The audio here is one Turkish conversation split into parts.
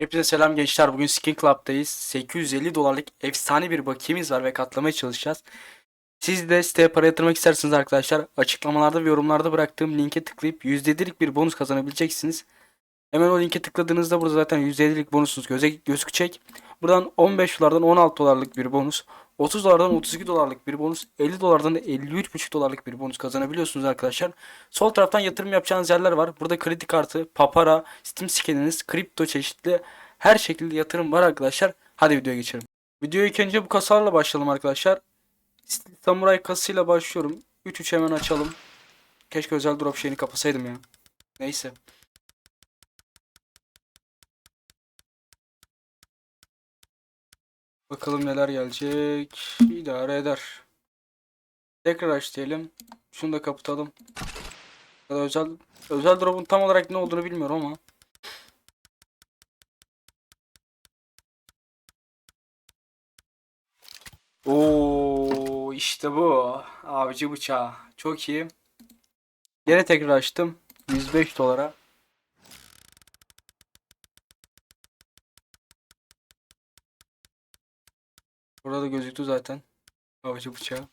Hepinize selam gençler. Bugün Skin Club'dayız. 850 dolarlık efsane bir bakiyemiz var ve katlamaya çalışacağız. Siz de siteye para yatırmak isterseniz arkadaşlar açıklamalarda ve yorumlarda bıraktığım linke tıklayıp %7'lik bir bonus kazanabileceksiniz. Hemen o linke tıkladığınızda burada zaten %7'lik bonusunuz göze gözükecek. Buradan 15 dolardan 16 dolarlık bir bonus, 30 dolardan 32 dolarlık bir bonus, 50 dolardan da 53,5 dolarlık bir bonus kazanabiliyorsunuz arkadaşlar. Sol taraftan yatırım yapacağınız yerler var. Burada kredi kartı, papara, Steam skininiz, kripto çeşitli her şekilde yatırım var arkadaşlar. Hadi videoya geçelim. Videoyu ilk önce bu kasalarla başlayalım arkadaşlar. Samuray kasıyla başlıyorum. 3-3 hemen açalım. Keşke özel drop şeyini kapasaydım ya. Neyse. Bakalım neler gelecek. İdare eder. Tekrar aç diyelim. Şunu da kapatalım. Özel özel drop'un tam olarak ne olduğunu bilmiyorum ama. Oo işte bu. Avcı bıçağı. Çok iyi. Yine tekrar açtım. 105 dolara. Burada da gözüktü zaten. Avcı bıçağı.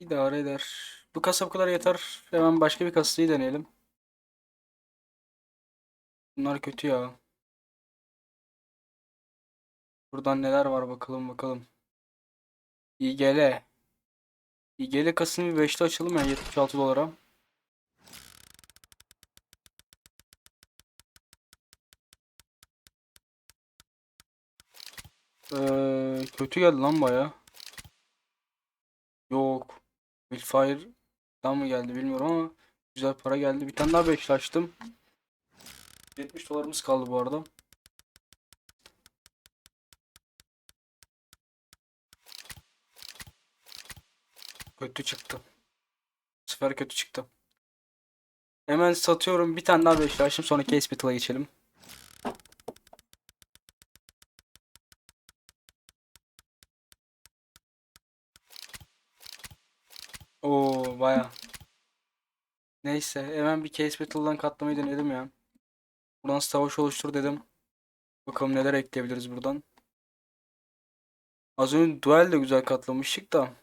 İdare eder. Bu kasa bu kadar yeter. Hemen başka bir kasayı deneyelim. Bunlar kötü ya. Buradan neler var bakalım bakalım. İGL. İGL kasını bir 5'te açalım ya 76 dolara. Ee, kötü geldi lan baya. Yok. Wildfire'dan mı geldi bilmiyorum ama güzel para geldi. Bir tane daha 5 açtım. 70 dolarımız kaldı bu arada. Kötü çıktı. Bu sefer kötü çıktı. Hemen satıyorum. Bir tane daha 5 açtım. Sonra Case Battle'a geçelim. Oo baya. Neyse hemen bir Case Battle'dan katlamayı denedim ya. Buradan savaş oluştur dedim. Bakalım neler ekleyebiliriz buradan. Az önce duel de güzel katlamıştık da.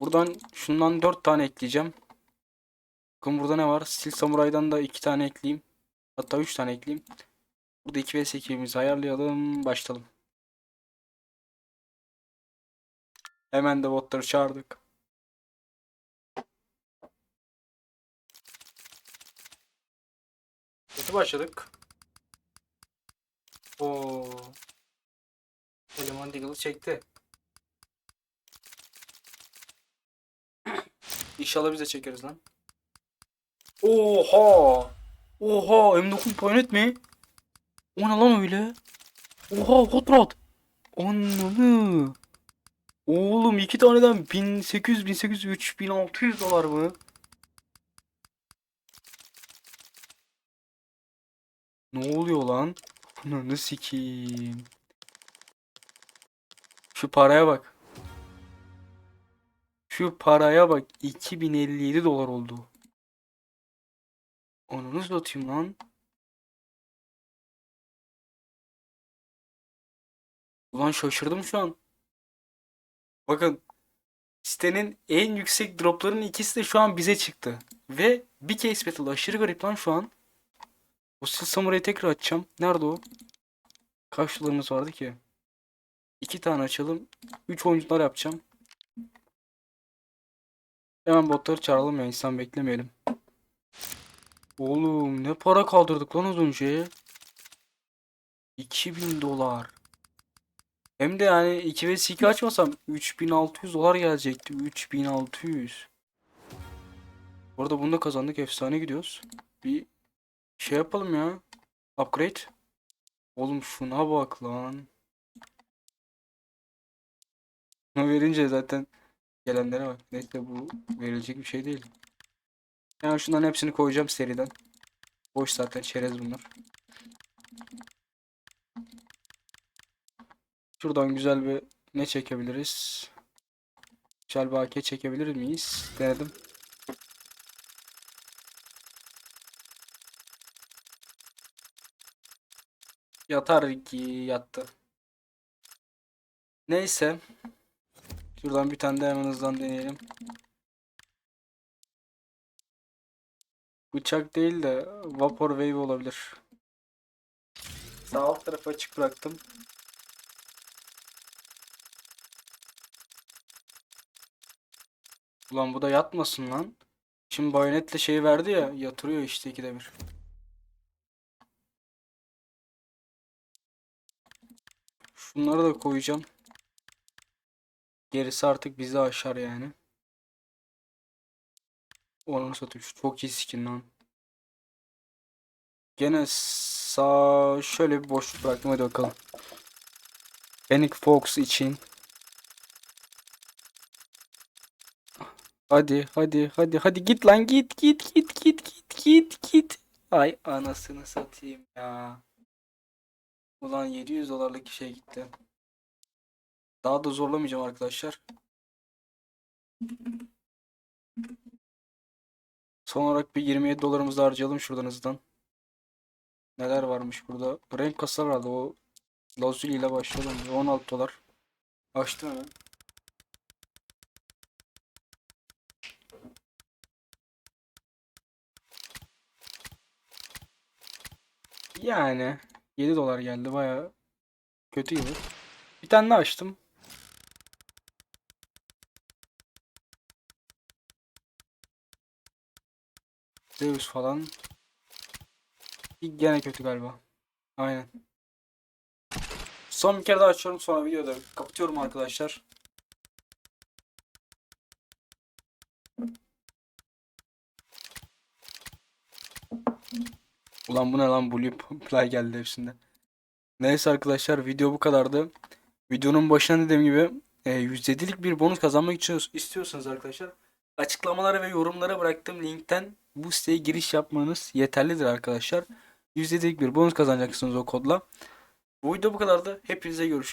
Buradan şundan 4 tane ekleyeceğim. Bakın burada ne var? Steel Samurai'dan da 2 tane ekleyeyim. Hatta 3 tane ekleyeyim. Burada 2 vs 2'mizi ayarlayalım. Başlayalım. Hemen de botları çağırdık. Kötü başladık. Oo. Eleman Deagle'ı çekti. İnşallah biz de çekeriz lan. Oha! Oha! M9 point mi? O ne lan öyle? Oha hot rod! Ananı! Oğlum iki taneden 1800, 1800, 3600 dolar mı? Ne oluyor lan? Ananı sikeyim. Şu paraya bak. Şu paraya bak. 2057 dolar oldu. Ananı satayım lan. Ulan şaşırdım şu an. Bakın. Sitenin en yüksek dropların ikisi de şu an bize çıktı. Ve bir case battle aşırı garip lan şu an. O Steel tekrar açacağım. Nerede o? Kaç dolarımız vardı ki? İki tane açalım. Üç oyuncular yapacağım. Hemen botları çağıralım ya insan beklemeyelim. Oğlum ne para kaldırdık lan az önce. 2000 dolar. Hem de yani 2 vs 2 açmasam 3600 dolar gelecekti. 3600. Bu arada bunu da kazandık. Efsane gidiyoruz. Bir şey yapalım ya. Upgrade. Oğlum şuna bak lan. Bunu verince zaten gelenlere bak. Neyse bu verilecek bir şey değil. Yani şunların hepsini koyacağım seriden. Boş zaten çerez bunlar. Şuradan güzel bir ne çekebiliriz? Güzel bir AK çekebilir miyiz? Denedim. Yatar ki yattı. Neyse. Şuradan bir tane de hemen hızlan deneyelim. Bıçak değil de Vapor Wave olabilir. Sağ alt tarafı açık bıraktım. Ulan bu da yatmasın lan. Şimdi bayonetle şeyi verdi ya yatırıyor işte ikide bir. Şunları da koyacağım. Gerisi artık bizi aşar yani. Onu satayım. Şu Çok iyi skin lan. Gene sağ şöyle bir boşluk bıraktım hadi bakalım. Panic Fox için. Hadi hadi hadi hadi git lan git git git git git git git. Ay anasını satayım ya. Ulan 700 dolarlık şey gitti. Daha da zorlamayacağım arkadaşlar. Son olarak bir 27 dolarımızı harcayalım şuradan hızdan. Neler varmış burada? Renk kasalar vardı. O Lazuli ile başlayalım. 16 dolar. Açtım hemen. Yani 7 dolar geldi baya kötü gibi. Bir tane daha açtım. Zeus falan. Gene kötü galiba. Aynen. Son bir kere daha açıyorum sonra videoda kapatıyorum arkadaşlar. Ulan bu ne lan Blue Play geldi hepsinde. Neyse arkadaşlar video bu kadardı. Videonun başına dediğim gibi e, %7'lik bir bonus kazanmak için istiyorsanız arkadaşlar açıklamalara ve yorumlara bıraktığım linkten bu siteye giriş yapmanız yeterlidir arkadaşlar. %7'lik bir bonus kazanacaksınız o kodla. Bu video bu kadardı. Hepinize görüşürüz.